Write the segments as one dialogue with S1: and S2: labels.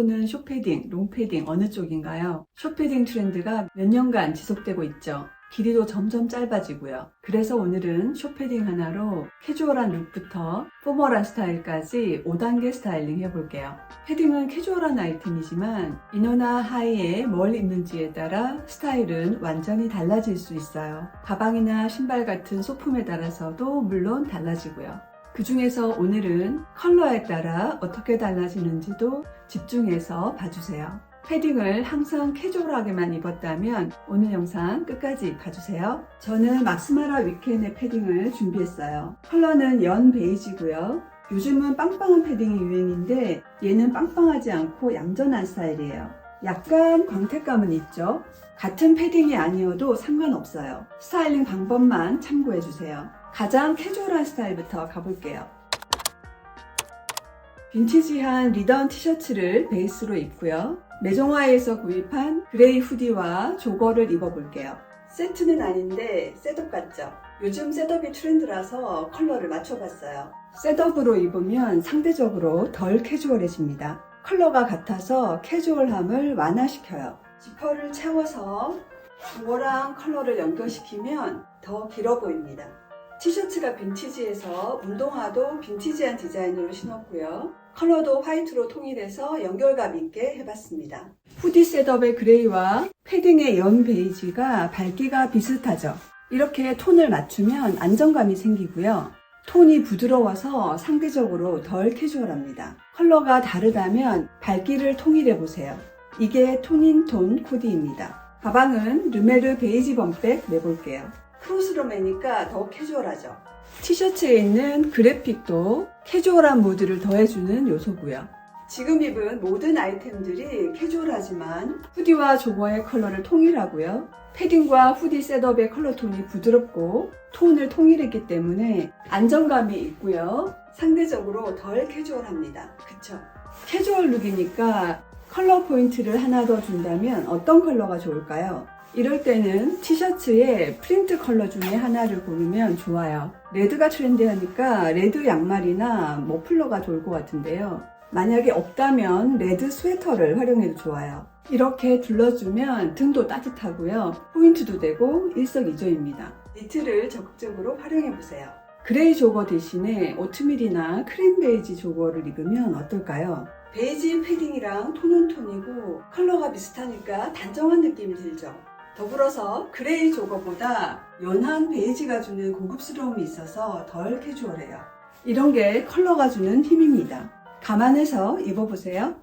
S1: 여러분은 숏패딩, 롱패딩 어느 쪽인가요? 숏패딩 트렌드가 몇 년간 지속되고 있죠. 길이도 점점 짧아지고요. 그래서 오늘은 숏패딩 하나로 캐주얼한 룩부터 포멀한 스타일까지 5단계 스타일링 해볼게요. 패딩은 캐주얼한 아이템이지만 이너나 하의에 뭘 입는지에 따라 스타일은 완전히 달라질 수 있어요. 가방이나 신발 같은 소품에 따라서도 물론 달라지고요. 그 중에서 오늘은 컬러에 따라 어떻게 달라지는지도 집중해서 봐주세요. 패딩을 항상 캐주얼하게만 입었다면 오늘 영상 끝까지 봐주세요. 저는 막스마라 위켄의 패딩을 준비했어요. 컬러는 연 베이지고요. 요즘은 빵빵한 패딩이 유행인데 얘는 빵빵하지 않고 얌전한 스타일이에요. 약간 광택감은 있죠. 같은 패딩이 아니어도 상관없어요. 스타일링 방법만 참고해주세요. 가장 캐주얼한 스타일부터 가볼게요. 빈티지한 리던 티셔츠를 베이스로 입고요. 매종화에서 구입한 그레이 후디와 조거를 입어볼게요. 세트는 아닌데 셋업 같죠? 요즘 셋업이 트렌드라서 컬러를 맞춰봤어요. 셋업으로 입으면 상대적으로 덜 캐주얼해집니다. 컬러가 같아서 캐주얼함을 완화시켜요. 지퍼를 채워서 조거랑 컬러를 연결시키면 더 길어 보입니다. 티셔츠가 빈티지해서 운동화도 빈티지한 디자인으로 신었고요. 컬러도 화이트로 통일해서 연결감 있게 해봤습니다. 후디 셋업의 그레이와 패딩의 연 베이지가 밝기가 비슷하죠. 이렇게 톤을 맞추면 안정감이 생기고요. 톤이 부드러워서 상대적으로 덜 캐주얼합니다. 컬러가 다르다면 밝기를 통일해 보세요. 이게 톤인 톤 코디입니다. 가방은 르메르 베이지 범백 내볼게요. 크로스로 매니까 더 캐주얼하죠. 티셔츠에 있는 그래픽도 캐주얼한 무드를 더해주는 요소고요. 지금 입은 모든 아이템들이 캐주얼하지만 후디와 조거의 컬러를 통일하고요. 패딩과 후디 셋업의 컬러 톤이 부드럽고 톤을 통일했기 때문에 안정감이 있고요. 상대적으로 덜 캐주얼합니다. 그쵸? 캐주얼 룩이니까 컬러 포인트를 하나 더 준다면 어떤 컬러가 좋을까요? 이럴 때는 티셔츠에 프린트 컬러 중에 하나를 고르면 좋아요. 레드가 트렌디하니까 레드 양말이나 머플러가 좋을 것 같은데요. 만약에 없다면 레드 스웨터를 활용해도 좋아요. 이렇게 둘러주면 등도 따뜻하고요. 포인트도 되고 일석이조입니다. 니트를 적극적으로 활용해보세요. 그레이 조거 대신에 오트밀이나 크림 베이지 조거를 입으면 어떨까요? 베이지 패딩이랑 톤은 톤이고 컬러가 비슷하니까 단정한 느낌이 들죠. 더불어서 그레이 조거보다 연한 베이지가 주는 고급스러움이 있어서 덜 캐주얼해요. 이런 게 컬러가 주는 힘입니다. 감안해서 입어보세요.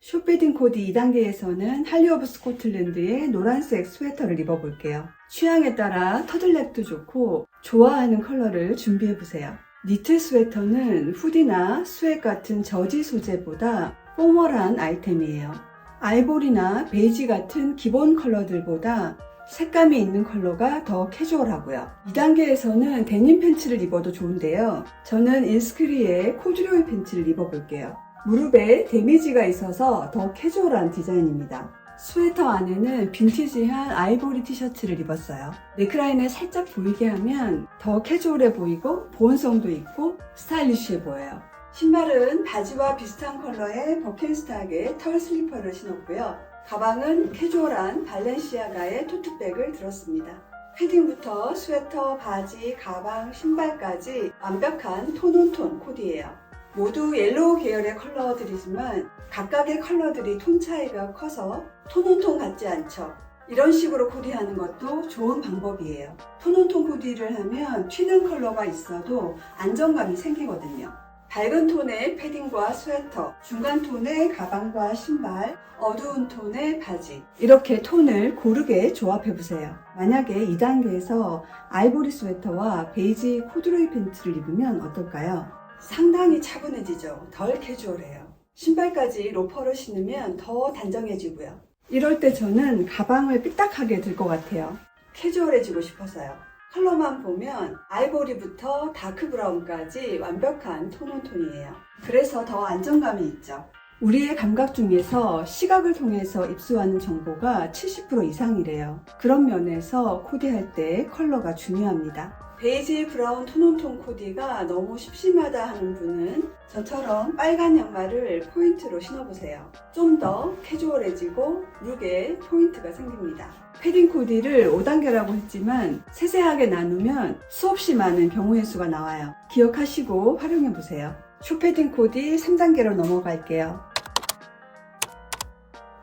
S1: 숏패딩 코드 2단계에서는 할리 오브 스코틀랜드의 노란색 스웨터를 입어볼게요. 취향에 따라 터들넥도 좋고 좋아하는 컬러를 준비해보세요. 니트 스웨터는 후디나 스웨트 같은 저지 소재보다 포멀한 아이템이에요. 아이보리나 베이지 같은 기본 컬러들보다 색감이 있는 컬러가 더 캐주얼하고요. 2단계에서는 데님 팬츠를 입어도 좋은데요. 저는 인스크리의 코듀로이 팬츠를 입어볼게요. 무릎에 데미지가 있어서 더 캐주얼한 디자인입니다. 스웨터 안에는 빈티지한 아이보리 티셔츠를 입었어요. 넥라인을 살짝 보이게 하면 더 캐주얼해 보이고 보온성도 있고 스타일리시해 보여요. 신발은 바지와 비슷한 컬러의 버켄스탁의 털 슬리퍼를 신었고요. 가방은 캐주얼한 발렌시아가의 토트백을 들었습니다. 패딩부터 스웨터, 바지, 가방, 신발까지 완벽한 톤온톤 코디예요. 모두 옐로우 계열의 컬러들이지만 각각의 컬러들이 톤 차이가 커서 톤온톤 같지 않죠. 이런 식으로 코디하는 것도 좋은 방법이에요. 톤온톤 코디를 하면 튀는 컬러가 있어도 안정감이 생기거든요. 밝은 톤의 패딩과 스웨터, 중간 톤의 가방과 신발, 어두운 톤의 바지. 이렇게 톤을 고르게 조합해 보세요. 만약에 2단계에서 아이보리 스웨터와 베이지 코드로이 팬츠를 입으면 어떨까요? 상당히 차분해지죠. 덜 캐주얼해요. 신발까지 로퍼를 신으면 더 단정해지고요. 이럴 때 저는 가방을 삐딱하게 들 것 같아요. 캐주얼해지고 싶어서요. 컬러만 보면 아이보리부터 다크 브라운까지 완벽한 톤온톤이에요. 그래서 더 안정감이 있죠. 우리의 감각 중에서 시각을 통해서 입수하는 정보가 70% 이상이래요. 그런 면에서 코디할 때 컬러가 중요합니다. 베이지 브라운 톤온톤 코디가 너무 심심하다 하는 분은 저처럼 빨간 양말을 포인트로 신어보세요. 좀 더 캐주얼해지고 룩에 포인트가 생깁니다. 패딩 코디를 5단계라고 했지만 세세하게 나누면 수없이 많은 경우의 수가 나와요. 기억하시고 활용해보세요. 쇼패딩 코디 3단계로 넘어갈게요.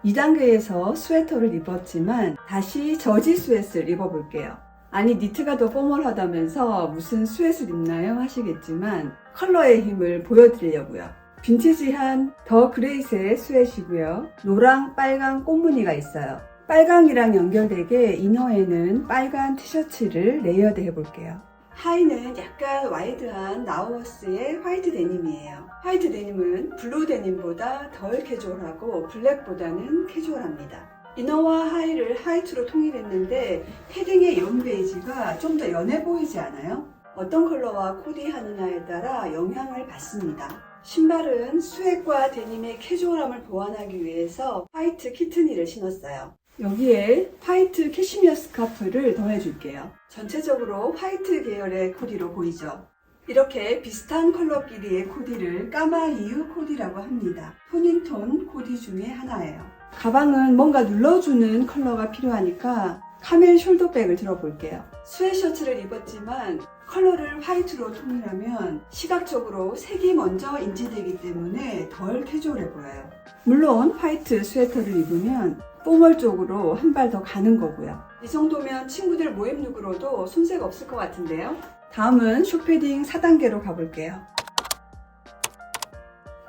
S1: 2단계에서 스웨터를 입었지만 다시 저지 스웨트를 입어볼게요. 아니 니트가 더 포멀하다면서 무슨 스웨트를 입나요? 하시겠지만 컬러의 힘을 보여드리려고요. 빈티지한 더 그레이스의 스웨트이고요. 노랑, 빨강 꽃무늬가 있어요. 빨강이랑 연결되게 이너에는 빨간 티셔츠를 레이어드 해볼게요. 하의는 약간 와이드한 나우어스의 화이트 데님이에요. 화이트 데님은 블루 데님보다 덜 캐주얼하고 블랙보다는 캐주얼합니다. 이너와 하의를 화이트로 통일했는데 패딩의 연 베이지가 좀 더 연해 보이지 않아요? 어떤 컬러와 코디하느냐에 따라 영향을 받습니다. 신발은 스웨과 데님의 캐주얼함을 보완하기 위해서 화이트 키트니를 신었어요. 여기에 화이트 캐시미어 스카프를 더해줄게요. 전체적으로 화이트 계열의 코디로 보이죠? 이렇게 비슷한 컬러 길이의 코디를 까마 이유 코디라고 합니다. 톤인톤 코디 중에 하나예요. 가방은 뭔가 눌러주는 컬러가 필요하니까 카멜 숄더백을 들어볼게요. 스웨셔츠를 입었지만 컬러를 화이트로 통일하면 시각적으로 색이 먼저 인지되기 때문에 덜 캐주얼해 보여요. 물론 화이트 스웨터를 입으면 포멀 쪽으로 한 발 더 가는 거고요. 이 정도면 친구들 모임 룩으로도 손색 없을 것 같은데요. 다음은 쇼패딩 4단계로 가볼게요.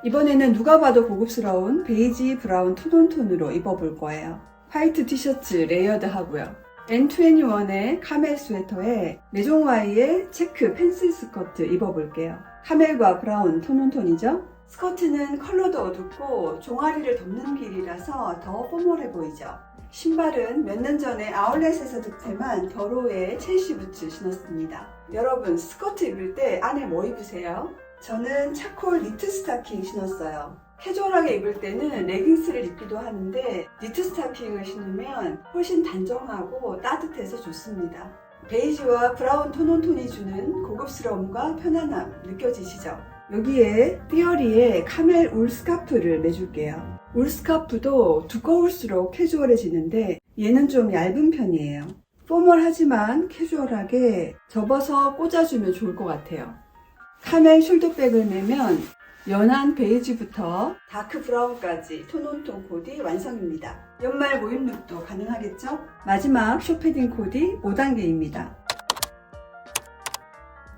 S1: 이번에는 누가 봐도 고급스러운 베이지 브라운 톤온톤으로 입어볼 거예요. 화이트 티셔츠 레이어드 하고요. N21의 카멜 스웨터에 메종와이의 체크 펜슬 스커트 입어볼게요. 카멜과 브라운 톤온 톤이죠? 스커트는 컬러도 어둡고 종아리를 덮는 길이라서 더 포멀해 보이죠? 신발은 몇 년 전에 아울렛에서 득템한 더로의 첼시 부츠 신었습니다. 여러분 스커트 입을 때 안에 뭐 입으세요? 저는 차콜 니트 스타킹 신었어요. 캐주얼하게 입을 때는 레깅스를 입기도 하는데 니트 스타킹을 신으면 훨씬 단정하고 따뜻해서 좋습니다. 베이지와 브라운 톤온톤이 주는 고급스러움과 편안함 느껴지시죠? 여기에 띠어리의 카멜 울 스카프를 매줄게요. 울 스카프도 두꺼울수록 캐주얼해지는데 얘는 좀 얇은 편이에요. 포멀하지만 캐주얼하게 접어서 꽂아주면 좋을 것 같아요. 카멜 숄더백을 매면 연한 베이지부터 다크 브라운까지 톤온톤 코디 완성입니다. 연말 모임 룩도 가능하겠죠? 마지막 쇼패딩 코디 5단계입니다.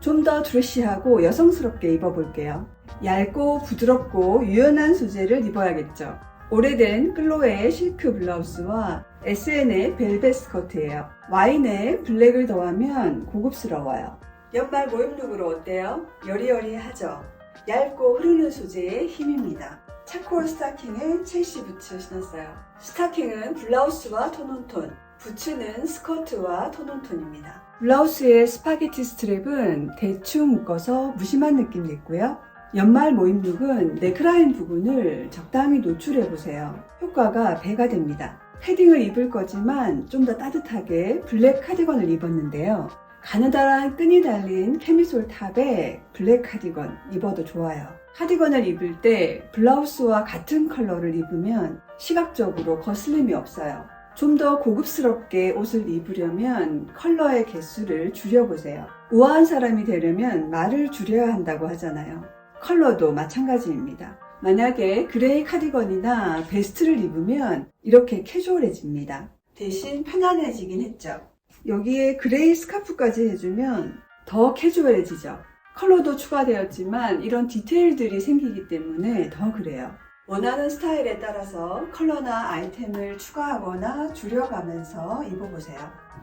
S1: 좀 더 드레시하고 여성스럽게 입어볼게요. 얇고 부드럽고 유연한 소재를 입어야겠죠. 오래된 클로에의 실크 블라우스와 SN의 벨벳 스커트예요. 와인에 블랙을 더하면 고급스러워요. 연말 모임 룩으로 어때요? 여리여리하죠? 얇고 흐르는 소재의 힘입니다. 차콜 스타킹에 첼시 부츠 신었어요. 스타킹은 블라우스와 톤온톤, 부츠는 스커트와 톤온톤입니다. 블라우스의 스파게티 스트랩은 대충 묶어서 무심한 느낌 냈고요. 연말 모임 룩은 네크라인 부분을 적당히 노출해 보세요. 효과가 배가 됩니다. 패딩을 입을 거지만 좀 더 따뜻하게 블랙 카디건을 입었는데요. 가느다란 끈이 달린 캐미솔 탑에 블랙 카디건 입어도 좋아요. 카디건을 입을 때 블라우스와 같은 컬러를 입으면 시각적으로 거슬림이 없어요. 좀 더 고급스럽게 옷을 입으려면 컬러의 개수를 줄여보세요. 우아한 사람이 되려면 말을 줄여야 한다고 하잖아요. 컬러도 마찬가지입니다. 만약에 그레이 카디건이나 베스트를 입으면 이렇게 캐주얼해집니다. 대신 편안해지긴 했죠. 여기에 그레이 스카프까지 해주면 더 캐주얼해지죠. 컬러도 추가되었지만 이런 디테일들이 생기기 때문에 더 그래요. 원하는 스타일에 따라서 컬러나 아이템을 추가하거나 줄여가면서 입어보세요.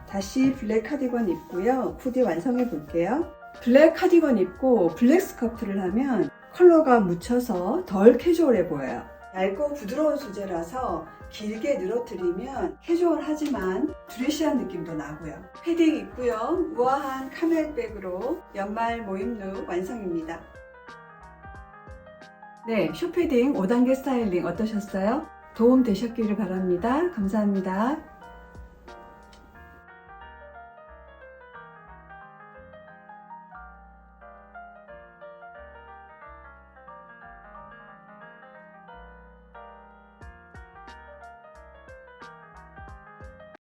S1: 다시 블랙 카디건 입고요. 코디 완성해 볼게요. 블랙 카디건 입고 블랙 스커프를 하면 컬러가 묻혀서 덜 캐주얼해 보여요. 얇고 부드러운 소재라서 길게 늘어뜨리면 캐주얼하지만 드레시한 느낌도 나고요. 패딩 입고요. 우아한 카멜백으로 연말 모임 룩 완성입니다. 네, 쇼패딩 5단계 스타일링 어떠셨어요? 도움 되셨기를 바랍니다. 감사합니다.